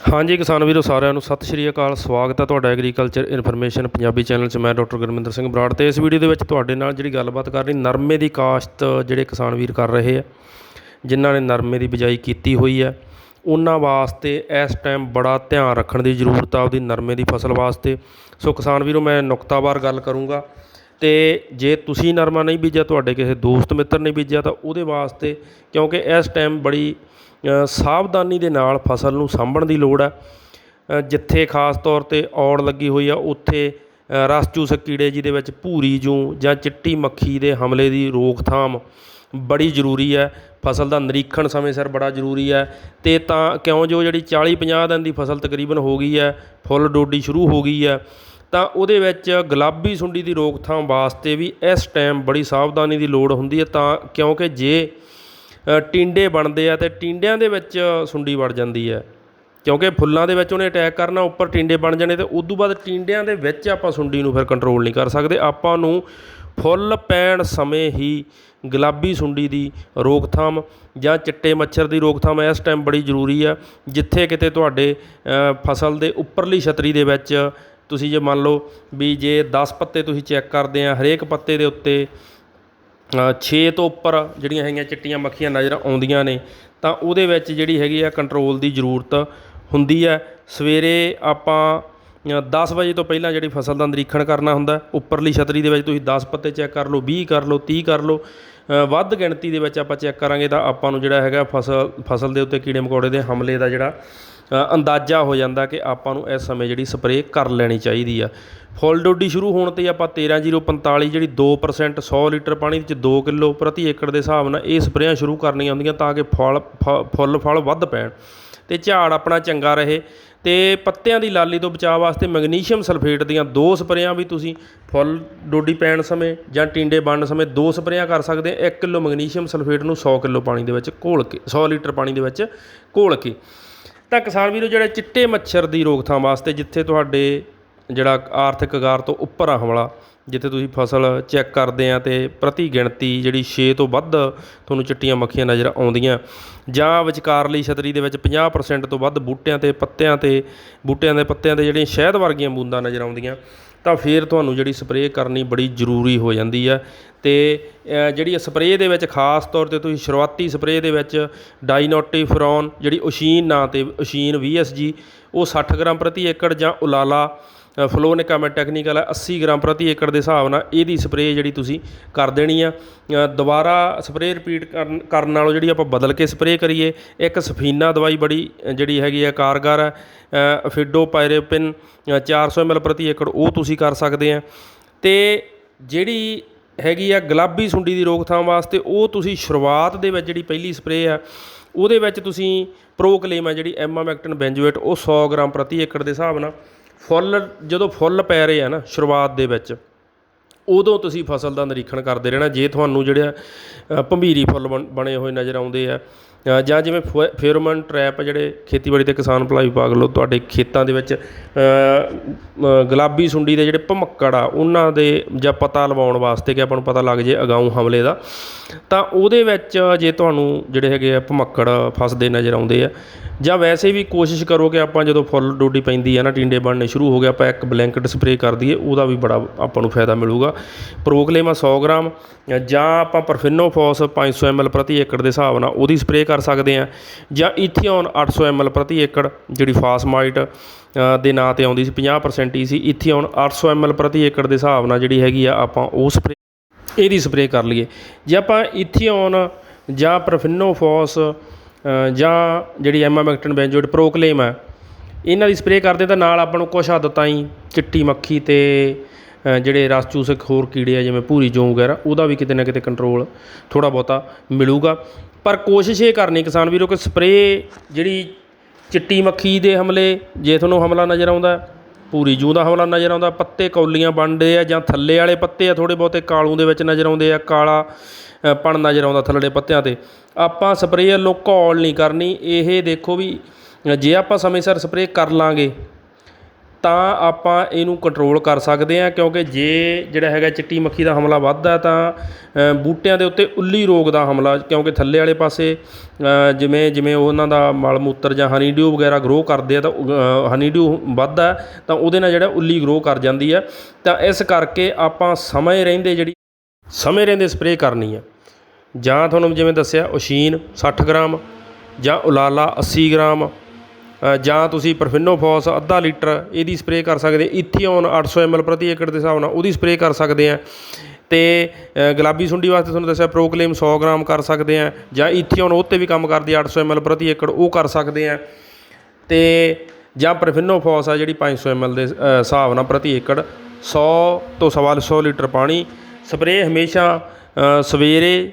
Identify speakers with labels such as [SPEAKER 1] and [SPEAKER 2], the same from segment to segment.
[SPEAKER 1] ਹਾਂਜੀ ਕਿਸਾਨ ਵੀਰੋ, ਸਾਰਿਆਂ ਨੂੰ ਸਤਿ ਸ਼੍ਰੀ ਅਕਾਲ। ਸਵਾਗਤ ਹੈ ਤੁਹਾਡਾ ਐਗਰੀਕਲਚਰ ਇਨਫੋਰਮੇਸ਼ਨ ਪੰਜਾਬੀ ਚੈਨਲ 'ਚ। ਮੈਂ ਡਾਕਟਰ ਗੁਰਮਿੰਦਰ ਸਿੰਘ ਬਰਾੜ ਤੇ ਇਸ ਵੀਡੀਓ ਦੇ ਵਿੱਚ ਤੁਹਾਡੇ ਨਾਲ ਜਿਹੜੀ ਗੱਲਬਾਤ ਕਰਨੀ ਨਰਮੇ ਦੀ ਕਾਸ਼ਤ ਜਿਹੜੇ ਕਿਸਾਨ ਵੀਰ ਕਰ ਰਹੇ ਆ, ਜਿਨ੍ਹਾਂ ਨੇ ਨਰਮੇ ਦੀ ਬਿਜਾਈ ਕੀਤੀ ਹੋਈ ਹੈ ਉਹਨਾਂ ਵਾਸਤੇ ਇਸ ਟਾਈਮ ਬੜਾ ਧਿਆਨ ਰੱਖਣ ਦੀ ਜ਼ਰੂਰਤ ਆ ਉਹਦੀ ਨਰਮੇ ਦੀ ਫਸਲ ਵਾਸਤੇ। ਸੋ ਕਿਸਾਨ ਵੀਰੋ, ਮੈਂ ਨੁਕਤਾਵਾਰ ਗੱਲ ਕਰੂੰਗਾ। ਅਤੇ ਜੇ ਤੁਸੀਂ ਨਰਮਾ ਨਹੀਂ ਬੀਜਿਆ, ਤੁਹਾਡੇ ਕਿਸੇ ਦੋਸਤ ਮਿੱਤਰ ਨੇ ਬੀਜਿਆ, ਤਾਂ ਉਹਦੇ ਵਾਸਤੇ ਕਿਉਂਕਿ ਇਸ ਟਾਈਮ ਬੜੀ ਸਾਵਧਾਨੀ ਦੇ ਨਾਲ ਫਸਲ ਨੂੰ ਸਾਂਭਣ ਦੀ ਲੋੜ ਹੈ। ਜਿੱਥੇ ਖਾਸ ਤੌਰ ਤੇ ਔੜ ਲੱਗੀ ਹੋਈ ਆ, ਉੱਥੇ ਰਸ ਚੂਸਕ ਕੀੜੇ ਜਿਹਦੇ ਵਿੱਚ ਭੂਰੀ ਜੂੰ ਜਾਂ ਚਿੱਟੀ ਮੱਖੀ ਦੇ ਹਮਲੇ ਦੀ ਰੋਕਥਾਮ ਬੜੀ ਜ਼ਰੂਰੀ ਹੈ। ਫਸਲ ਦਾ ਨਿਰੀਖਣ ਸਮੇਂ ਸਿਰ ਬੜਾ ਜ਼ਰੂਰੀ ਹੈ ਅਤੇ ਤਾਂ ਕਿਉਂ ਜੋ ਜਿਹੜੀ 40 50 ਦਿਨ ਦੀ ਫਸਲ ਤਕਰੀਬਨ ਹੋ ਗਈ ਹੈ, ਫੁੱਲ ਡੋਡੀ ਸ਼ੁਰੂ ਹੋ ਗਈ ਹੈ ਤਾਂ ਉਹਦੇ ਵਿੱਚ ਗੁਲਾਬੀ ਸੁੰਡੀ ਦੀ ਰੋਕਥਾਮ ਵਾਸਤੇ ਵੀ ਇਸ ਟਾਈਮ ਬੜੀ ਸਾਵਧਾਨੀ ਦੀ ਲੋੜ ਹੁੰਦੀ ਹੈ ਤਾਂ ਕਿਉਂਕਿ ਜੇ ਟਿੰਡੇ ਬਣਦੇ ਆ ਤੇ ਟਿੰਡਿਆਂ ਦੇ ਵਿੱਚ ਸੁੰਡੀ ਵੜ ਜਾਂਦੀ ਹੈ। ਕਿਉਂਕਿ ਫੁੱਲਾਂ ਦੇ ਵਿੱਚ ਉਹਨੇ ਅਟੈਕ ਕਰਨਾ, ਉੱਪਰ ਟਿੰਡੇ ਬਣ ਜਾਣੇ ਤੇ ਤੋਂ ਬਾਅਦ ਟਿੰਡਿਆਂ ਦੇ ਵਿੱਚ ਆਪਾਂ ਸੁੰਡੀ ਨੂੰ ਫਿਰ ਕੰਟਰੋਲ ਨਹੀਂ ਕਰ ਸਕਦੇ। ਆਪਾਂ ਨੂੰ ਫੁੱਲ ਪੈਣ ਸਮੇਂ ਹੀ ਗੁਲਾਬੀ ਸੁੰਡੀ ਦੀ ਰੋਕਥਾਮ ਜਾਂ ਚਿੱਟੇ ਮੱਛਰ ਦੀ ਰੋਕਥਾਮ ਇਸ ਟਾਈਮ ਬੜੀ ਜ਼ਰੂਰੀ ਆ ਜਿੱਥੇ ਕਿਤੇ ਤੁਹਾਡੇ ਫਸਲ ਦੇ ਉੱਪਰਲੀ ਛਤਰੀ ਦੇ ਵਿੱਚ ਤੁਸੀਂ ਜੇ ਮੰਨ ਲਓ ਵੀ ਜੇ 10 ਪੱਤੇ ਤੁਸੀਂ ਚੈੱਕ ਕਰਦੇ ਆ ਹਰੇਕ ਪੱਤੇ ਦੇ ਉੱਤੇ 6 ਤੋਂ ਉੱਪਰ ਜਿਹੜੀਆਂ ਹੈਗੀਆਂ ਚਿੱਟੀਆਂ ਮੱਖੀਆਂ ਨਜ਼ਰ ਆਉਂਦੀਆਂ ਨੇ ਤਾਂ ਉਹਦੇ ਵਿੱਚ ਜਿਹੜੀ ਹੈਗੀ ਆ ਕੰਟਰੋਲ ਦੀ ਜ਼ਰੂਰਤ ਹੁੰਦੀ ਹੈ ਸਵੇਰੇ ਆਪਾਂ ਅ, 10 ਵਜੇ ਤੋਂ ਪਹਿਲਾਂ ਜਿਹੜੀ ਫਸਲ ਦਾ ਨਿਰੀਖਣ ਕਰਨਾ ਹੁੰਦਾ ਉੱਪਰਲੀ ਛਤਰੀ ਦੇ ਵਿੱਚ ਤੁਸੀਂ 10 ਪੱਤੇ ਚੈੱਕ ਕਰ ਲਓ 20 ਕਰ ਲਓ 30 ਕਰ ਲਓ ਵੱਧ ਗਿਣਤੀ ਦੇ ਵਿੱਚ ਆਪਾਂ ਚੈੱਕ ਕਰਾਂਗੇ ਤਾਂ ਆਪਾਂ ਨੂੰ ਜਿਹੜਾ ਹੈਗਾ ਫਸਲ ਫਸਲ ਦੇ ਉੱਤੇ ਕੀੜੇ ਮਕੌੜੇ ਦੇ ਹਮਲੇ ਦਾ ਜਿਹੜਾ ਅੰਦਾਜ਼ਾ ਹੋ ਜਾਂਦਾ ਕਿ ਆਪਾਂ ਨੂੰ ਇਸ ਸਮੇਂ ਜਿਹੜੀ ਸਪਰੇਅ ਕਰ ਲੈਣੀ ਚਾਹੀਦੀ ਆ। ਫੁੱਲ ਡੋਡੀ ਸ਼ੁਰੂ ਹੋਣ ਤੇ ਆਪਾਂ 13045 ਜਿਹੜੀ 2% 100 ਲੀਟਰ ਪਾਣੀ ਵਿੱਚ 2 ਕਿਲੋ ਪ੍ਰਤੀ ਏਕੜ ਦੇ ਹਿਸਾਬ ਨਾਲ ਇਹ ਸਪਰੇਆਂ ਸ਼ੁਰੂ ਕਰਨੀਆਂ ਹੁੰਦੀਆਂ ਤਾਂ ਕਿ ਫਲ, ਫ- ਫੁੱਲ, ਫਲ ਵੱਧ ਪੈਣ। ਤੇ ਝਾੜ ਆਪਣਾ ਚੰਗਾ ਰਹੇ। ਤੇ ਪੱਤਿਆਂ ਦੀ ਲਾਲੀ ਤੋਂ ਬਚਾਅ ਵਾਸਤੇ ਮੈਗਨੀਸ਼ੀਅਮ ਸਲਫੇਟ ਦੀਆਂ ਦੋ ਸਪਰੇਆਂ ਵੀ ਤੁਸੀਂ ਫੁੱਲ ਡੋਡੀ ਪੈਣ ਸਮੇਂ ਜਾਂ ਟਿੰਡੇ ਬਣਨ ਸਮੇਂ ਦੋ ਸਪਰੇਆਂ ਕਰ ਸਕਦੇ ਆ। 1 ਕਿਲੋ ਮੈਗਨੀਸ਼ੀਅਮ ਸਲਫੇਟ ਨੂੰ 100 ਕਿਲੋ ਪਾਣੀ ਦੇ ਵਿੱਚ ਘੋਲ ਕੇ 100 ਲੀਟਰ ਪਾਣੀ ਦੇ ਵਿੱਚ ਘੋਲ ਕੇ। ਤਾਂ ਕਿਸਾਨ ਵੀਰੋ, ਜਿਹੜੇ ਚਿੱਟੇ ਮੱਛਰ ਦੀ ਰੋਕਥਾਮ ਵਾਸਤੇ ਜਿੱਥੇ ਤੁਹਾਡੇ ਜਿਹੜਾ ਆਰਥਿਕ ਅਗਾਰ ਤੋਂ ਉੱਪਰ ਆ ਹਮਲਾ, ਜਿੱਥੇ ਤੁਸੀਂ ਫਸਲ ਚੈੱਕ ਕਰਦੇ ਆ ਤੇ ਪ੍ਰਤੀ ਗਿਣਤੀ ਜਿਹੜੀ 6 ਤੋਂ ਵੱਧ ਤੁਹਾਨੂੰ ਚਿੱਟੀਆਂ ਮੱਖੀਆਂ ਨਜ਼ਰ ਆਉਂਦੀਆਂ, ਜਾਂ ਵਿਚਕਾਰਲੀ ਛਤਰੀ ਦੇ ਵਿੱਚ 50% ਤੋਂ ਵੱਧ ਬੂਟਿਆਂ ਤੇ ਪੱਤਿਆਂ ਤੇ, ਬੂਟਿਆਂ ਦੇ ਪੱਤਿਆਂ ਤੇ ਜਿਹੜੀਆਂ ਸ਼ਹਿਦ ਵਰਗੀਆਂ ਬੂੰਦਾਂ ਨਜ਼ਰ ਆਉਂਦੀਆਂ। ਤਾਂ ਫਿਰ ਤੁਹਾਨੂੰ ਜਿਹੜੀ ਸਪਰੇਅ ਕਰਨੀ ਬੜੀ ਜ਼ਰੂਰੀ ਹੋ ਜਾਂਦੀ ਹੈ ਅਤੇ ਜਿਹੜੀ ਸਪਰੇਅ ਦੇ ਵਿੱਚ ਖਾਸ ਤੌਰ ਤੇ ਤੁਸੀਂ ਸ਼ੁਰੂਆਤੀ ਸਪਰੇਅ ਦੇ ਵਿੱਚ ਡਾਈਨੋਟੀਫਰੋਨ ਜਿਹੜੀ ਓਸ਼ੀਨ ਨਾਂ ਤੇ ਓਸ਼ੀਨ ਵੀ ਐੱਸ ਜੀ ਉਹ ਸੱਠ ਗ੍ਰਾਮ ਪ੍ਰਤੀ ਏਕੜ ਜਾਂ ਉਲਾਲਾ ਅ, ਫਲੋਨਿਕਾਮੈਟ ਟੈਕਨੀਕਲ ਹੈ 80 ਗ੍ਰਾਮ ਪ੍ਰਤੀ ਏਕੜ ਦੇ ਹਿਸਾਬ ਨਾਲ ਇਹਦੀ ਸਪਰੇਅ ਜਿਹੜੀ ਤੁਸੀਂ ਕਰ ਦੇਣੀ ਆ। ਦੁਬਾਰਾ ਸਪਰੇਅ ਰਿਪੀਟ ਕਰਨ ਕਰਨ ਨਾਲੋਂ ਜਿਹੜੀ ਆਪਾਂ ਬਦਲ ਕੇ ਸਪਰੇਅ ਕਰੀਏ ਇੱਕ ਸਫੀਨਾ ਦਵਾਈ ਬੜੀ ਜਿਹੜੀ ਹੈਗੀ ਆ ਕਾਰਗਰ ਹੈ ਫਿਡੋ ਪਾਇਰੇਪਿਨ 400 ml ਪ੍ਰਤੀ ਏਕੜ ਉਹ ਤੁਸੀਂ ਕਰ ਸਕਦੇ ਆ। ਤੇ ਜਿਹੜੀ ਹੈਗੀ ਆ ਗੁਲਾਬੀ ਸੁੰਡੀ ਦੀ ਰੋਕਥਾਮ ਵਾਸਤੇ ਉਹ ਤੁਸੀਂ ਸ਼ੁਰੂਆਤ ਦੇ ਵਿੱਚ ਜਿਹੜੀ ਪਹਿਲੀ ਸਪਰੇਅ ਆ ਉਹਦੇ ਵਿੱਚ ਤੁਸੀਂ ਪ੍ਰੋਕਲੇਮ ਆ ਜਿਹੜੀ ਐਮਾਮੈਕਟਨ ਬੈਂਜੋਏਟ ਉਹ 100 ਗ੍ਰਾਮ ਪ੍ਰਤੀ ਏਕੜ ਦੇ ਹਿਸਾਬ ਨਾਲ ਫੁੱਲ ਜਦੋਂ ਫੁੱਲ ਪੈ ਰਹੇ ਆ ਨਾ ਸ਼ੁਰੂਆਤ ਦੇ ਵਿੱਚ ਉਦੋਂ ਤੁਸੀਂ ਫਸਲ ਦਾ ਨਿਰੀਖਣ ਕਰਦੇ ਰਹਿਣਾ ਜੇ ਤੁਹਾਨੂੰ ਜਿਹੜਾ ਅ, ਭੰਬੀਰੀ ਫੁੱਲ ਬਣ- ਬਣੇ ਹੋਏ ਨਜ਼ਰ ਆਉਂਦੇ ਆ ਜਾਂ ਜਿਵੇਂ ਫੇ- ਫੇਰੋਮਨ ਟਰੈਪ ਜਿਹੜੇ ਖੇਤੀਬਾੜੀ ਤੇ ਕਿਸਾਨ ਭਲਾਈ ਵਿਭਾਗ ਵੱਲੋਂ ਤੁਹਾਡੇ ਖੇਤਾਂ ਦੇ ਵਿੱਚ ਗੁਲਾਬੀ ਸੁੰਡੀ ਦੇ ਜਿਹੜੇ ਭਮੱਕੜ ਆ ਉਹਨਾਂ ਦੇ ਜਾਂ ਪਤਾ ਲਵਾਉਣ ਵਾਸਤੇ ਕਿ ਆਪਾਂ ਨੂੰ ਪਤਾ ਲੱਗ ਜੇ ਅਗਾਊਂ ਹਮਲੇ ਦਾ ਤਾਂ ਉਹਦੇ ਵਿੱਚ ਜੇ ਤੁਹਾਨੂੰ ਜਿਹੜੇ ਹੈਗੇ ਆ ਭਮੱਕੜ ਫਸਦੇ ਨਜ਼ਰ ਆਉਂਦੇ ਆ ਜਾਂ ਵੈਸੇ ਵੀ ਕੋਸ਼ਿਸ਼ ਕਰੋ ਕਿ ਆਪਾਂ ਜਦੋਂ ਫੁੱਲ ਡੋਡੀ ਪੈਂਦੀ ਆ ਨਾ ਟਿੰਡੇ ਬਣਨੇ ਸ਼ੁਰੂ ਹੋ ਗਏ ਆਪਾਂ ਇੱਕ ਬਲੈਂਕਟ ਸਪਰੇਅ ਕਰ ਦਈਏ ਉਹਦਾ ਵੀ ਬੜਾ ਆਪਾਂ ਨੂੰ ਫਾਇਦਾ ਮਿਲੂਗਾ। ਪ੍ਰੋਕਲੇਮਾ 100 ਗ੍ਰਾਮ ਜਾਂ ਆਪਾਂ ਪਰਫਿਨੋਫੋਸ 500 ml ਪ੍ਰਤੀ ਏਕੜ ਦੇ ਹਿਸਾਬ ਨਾਲ ਉਹਦੀ ਸਪਰੇਅ ਕਰ ਸਕਦੇ ਆ ਜਾਂ ਇਥੀਓਨ 800 ml ਪ੍ਰਤੀ ਏਕੜ ਜਿਹੜੀ ਫਾਸਮਾਈਟ ਦੇ ਨਾਂ ਤੇ ਆਉਂਦੀ ਸੀ 50% ਹੀ ਸੀ ਇਥੀਓਨ 800 ml ਪ੍ਰਤੀ ਏਕੜ ਦੇ ਹਿਸਾਬ ਨਾਲ ਜਿਹੜੀ ਹੈਗੀ ਆ ਆਪਾਂ ਉਹ ਸਪਰੇਅ ਇਹਦੀ ਸਪਰੇਅ ਕਰ ਲਈਏ। ਜੇ ਆਪਾਂ ਇਥੀਓਨ ਜਾਂ ਪ੍ਰੋਫਿਨੋਫੋਸ ਅ, ਜਾਂ ਜਿਹੜੀ ਐਮਾਮੈਕਟਨ ਬੈਂਜੋਏਟ ਪ੍ਰੋਕਲੇਮ ਹੈ ਇਹਨਾਂ ਦੀ ਸਪਰੇਅ ਕਰਦੇ ਤਾਂ ਨਾਲ ਆਪਾਂ ਨੂੰ ਕੁਛ ਹੱਦ ਤਾਈਂ ਚਿੱਟੀ ਮੱਖੀ ਤੇ ਜਿਹੜੇ ਰਸ ਚੂਸਕ ਹੋਰ ਕੀੜੇ ਆ ਜਿਵੇਂ ਭੂਰੀ ਜੋਂ ਵਗੈਰਾ ਉਹਦਾ ਵੀ ਕਿਤੇ ਨਾ ਕਿਤੇ ਕੰਟਰੋਲ ਥੋੜ੍ਹਾ ਬਹੁਤਾ ਮਿਲੂਗਾ। ਪਰ ਕੋਸ਼ਿਸ਼ ਇਹ ਕਰਨੀ ਕਿਸਾਨ ਵੀਰੋ ਕਿ ਸਪਰੇਅ ਜਿਹੜੀ ਚਿੱਟੀ ਮੱਖੀ ਦੇ ਹਮਲੇ ਜੇ ਤੁਹਾਨੂੰ ਹਮਲਾ ਨਜ਼ਰ ਆਉਂਦਾ ਹੈ, ਪੂਰੀ ਜੂੰ ਦਾ ਹਮਲਾ ਨਜ਼ਰ ਆਉਂਦਾ ਪੱਤੇ ਕੌਲੀਆਂ ਬਣਦੇ ਆ ਜਾਂ ਥੱਲੇ ਵਾਲੇ ਪੱਤੇ ਆ ਥੋੜੇ ਬਹੁਤੇ ਕਾਲੂ ਦੇ ਵਿੱਚ ਨਜ਼ਰ ਆਉਂਦੇ ਆ ਕਾਲਾ ਪਣ ਨਜ਼ਰ ਆਉਂਦਾ ਥੱਲੜੇ ਪੱਤਿਆਂ ਤੇ। ਆਪਾਂ ਸਪਰੇਅ ਵੱਲੋਂ ਘੋਲ ਨਹੀਂ ਕਰਨੀ ਇਹ ਦੇਖੋ ਵੀ ਜੇ ਆਪਾਂ ਸਮੇਂ ਸਿਰ ਸਪਰੇਅ ਕਰ ਲਾਂਗੇ ਤਾਂ ਆਪਾਂ ਇਹਨੂੰ ਕੰਟਰੋਲ ਕਰ ਸਕਦੇ ਹਾਂ ਕਿਉਂਕਿ ਜੇ ਜਿਹੜਾ ਹੈਗਾ ਚਿੱਟੀ ਮੱਖੀ ਦਾ ਹਮਲਾ ਵੱਧਦਾ ਤਾਂ ਬੂਟਿਆਂ ਦੇ ਉੱਤੇ ਉੱਲੀ ਰੋਗ ਦਾ ਹਮਲਾ ਕਿਉਂਕਿ ਥੱਲੇ ਵਾਲੇ ਪਾਸੇ ਅ, ਜਿਵੇਂ ਜਿਵੇਂ ਉਹਨਾਂ ਦਾ ਮਲ ਮੂਤਰ ਜਾਂ ਹਨੀ ਡਿਊ ਵਗੈਰਾ ਗਰੋ ਕਰਦੇ ਆ ਤਾਂ ਹਨੀ ਡਿਊ ਵੱਧਦਾ ਤਾਂ ਉਹਦੇ ਨਾਲ ਜਿਹੜਾ ਉੱਲੀ ਗਰੋ ਕਰ ਜਾਂਦੀ ਹੈ। ਤਾਂ ਇਸ ਕਰਕੇ ਆਪਾਂ ਸਮੇਂ ਰਹਿੰਦੇ ਜਿਹੜੀ ਸਮੇਂ ਰਹਿੰਦੇ ਸਪਰੇਅ ਕਰਨੀ ਹੈ। ਜਾਂ ਤੁਹਾਨੂੰ ਜਿਵੇਂ ਦੱਸਿਆ ਓਸ਼ੀਨ 60 ਗ੍ਰਾਮ ਜਾਂ ਉਲਾਲਾ 80 ਗ੍ਰਾਮ ਜਾਂ ਤੁਸੀਂ ਪਰਫਿਨੋਫੋਸ, ਅੱਧਾ ਲੀਟਰ ਇਹਦੀ ਸਪਰੇਅ ਕਰ ਸਕਦੇ, ਇਥੀਓਨ 800 ml ਪ੍ਰਤੀ ਏਕੜ ਦੇ ਹਿਸਾਬ ਨਾਲ ਉਹਦੀ ਸਪਰੇਅ ਕਰ ਸਕਦੇ ਹੈ ਅਤੇ ਗੁਲਾਬੀ ਸੁੰਡੀ ਵਾਸਤੇ ਤੁਹਾਨੂੰ ਦੱਸਿਆ ਪ੍ਰੋਕਲੇਮ ਸੌ ਗ੍ਰਾਮ ਕਰ ਸਕਦੇ ਹੈ ਜਾਂ ਇਥੀਓਨ ਉਹ 'ਤੇ ਵੀ ਕੰਮ ਕਰਦੀ ਅੱਠ ਸੌ ਐੱਮ ਐੱਲ ਪ੍ਰਤੀ ਏਕੜ, ਉਹ ਕਰ ਸਕਦੇ ਹੈ ਅਤੇ ਜਾਂ ਪ੍ਰਫਿਨੋਫੋਸ ਆ ਜਿਹੜੀ ਪੰਜ ਸੌ ਐੱਮ ਐੱਲ ਦੇ ਹਿਸਾਬ ਨਾਲ ਪ੍ਰਤੀ ਏਕੜ 100 ਤੋਂ ਸਵਾ 100 ਲੀਟਰ ਪਾਣੀ। ਸਪਰੇਅ ਹਮੇਸ਼ਾ ਸਵੇਰੇ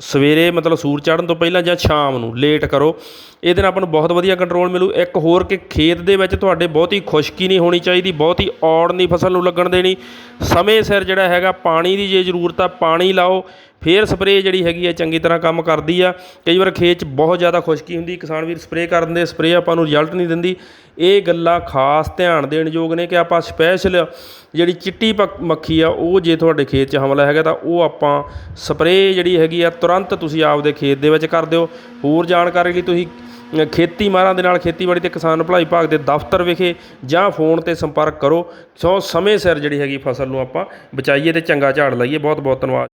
[SPEAKER 1] ਸਵੇਰੇ ਮਤਲਬ ਸੂਰਜ ਚੜ੍ਹਨ ਤੋਂ ਪਹਿਲਾਂ ਜਾਂ ਸ਼ਾਮ ਨੂੰ ਲੇਟ ਕਰੋ। ਇਹਦੇ ਨਾਲ ਆਪਾਂ ਨੂੰ ਬਹੁਤ ਵਧੀਆ ਕੰਟਰੋਲ ਮਿਲੂ। ਇੱਕ ਹੋਰ ਕਿ ਖੇਤ ਦੇ ਵਿੱਚ ਤੁਹਾਡੇ ਬਹੁਤੀ ਖੁਸ਼ਕੀ ਨਹੀਂ ਹੋਣੀ ਚਾਹੀਦੀ, ਬਹੁਤੀ ਔੜ ਨਹੀਂ, ਫਸਲ ਨੂੰ ਲੱਗਣ ਦੇਣੀ। ਸਮੇਂ ਸਿਰ ਜਿਹੜਾ ਹੈਗਾ ਪਾਣੀ ਦੀ ਜੇ ਜ਼ਰੂਰਤ ਆ, ਪਾਣੀ ਲਾਓ। ਫਿਰ ਸਪਰੇਅ ਜਿਹੜੀ ਹੈਗੀ ਹੈ ਚੰਗੀ ਤਰ੍ਹਾਂ ਕੰਮ ਕਰਦੀ ਆ। ਕਈ ਵਾਰ ਖੇਤ 'ਚ ਬਹੁਤ ਜ਼ਿਆਦਾ ਖੁਸ਼ਕੀ ਹੁੰਦੀ, ਕਿਸਾਨ ਵੀਰ ਸਪਰੇਅ ਕਰ ਦਿੰਦੇ, ਸਪਰੇਅ ਆਪਾਂ ਨੂੰ ਰਿਜ਼ਲਟ ਨਹੀਂ ਦਿੰਦੀ। ਇਹ ਗੱਲਾਂ ਖਾਸ ਧਿਆਨ ਦੇਣ ਯੋਗ ਨੇ ਕਿ ਆਪਾਂ ਸਪੈਸ਼ਲ ਜਿਹੜੀ ਚਿੱਟੀ ਪੱਕ- ਮੱਖੀ ਆ, ਉਹ ਜੇ ਤੁਹਾਡੇ ਖੇਤ 'ਚ ਹਮਲਾ ਹੈਗਾ ਤਾਂ ਉਹ ਆਪਾਂ ਸਪਰੇਅ ਜਿਹੜੀ ਹੈਗੀ ਆ, ਤੁਰੰਤ ਤੁਸੀਂ ਆਪਦੇ ਖੇਤ ਦੇ ਵਿੱਚ ਕਰ ਦਿਓ। ਹੋਰ ਜਾਣਕਾਰੀ ਲਈ ਤੁਸੀਂ ਖੇਤੀ ਮਾਹਰਾਂ ਦੇ ਨਾਲ ਖੇਤੀਬਾੜੀ ਤੇ ਕਿਸਾਨ ਭਲਾਈ ਵਿਭਾਗ ਦੇ ਦਫ਼ਤਰ ਵਿਖੇ ਜਾਂ ਫੋਨ ਤੇ ਸੰਪਰਕ ਕਰੋ। ਸੋ ਸਮੇਂ ਸਿਰ ਜਿਹੜੀ ਹੈਗੀ ਫਸਲ ਨੂੰ ਆਪਾਂ ਬਚਾਈਏ ਤੇ ਚੰਗਾ ਝਾੜ ਲਾਈਏ। ਬਹੁਤ ਬਹੁਤ ਧੰਨਵਾਦ।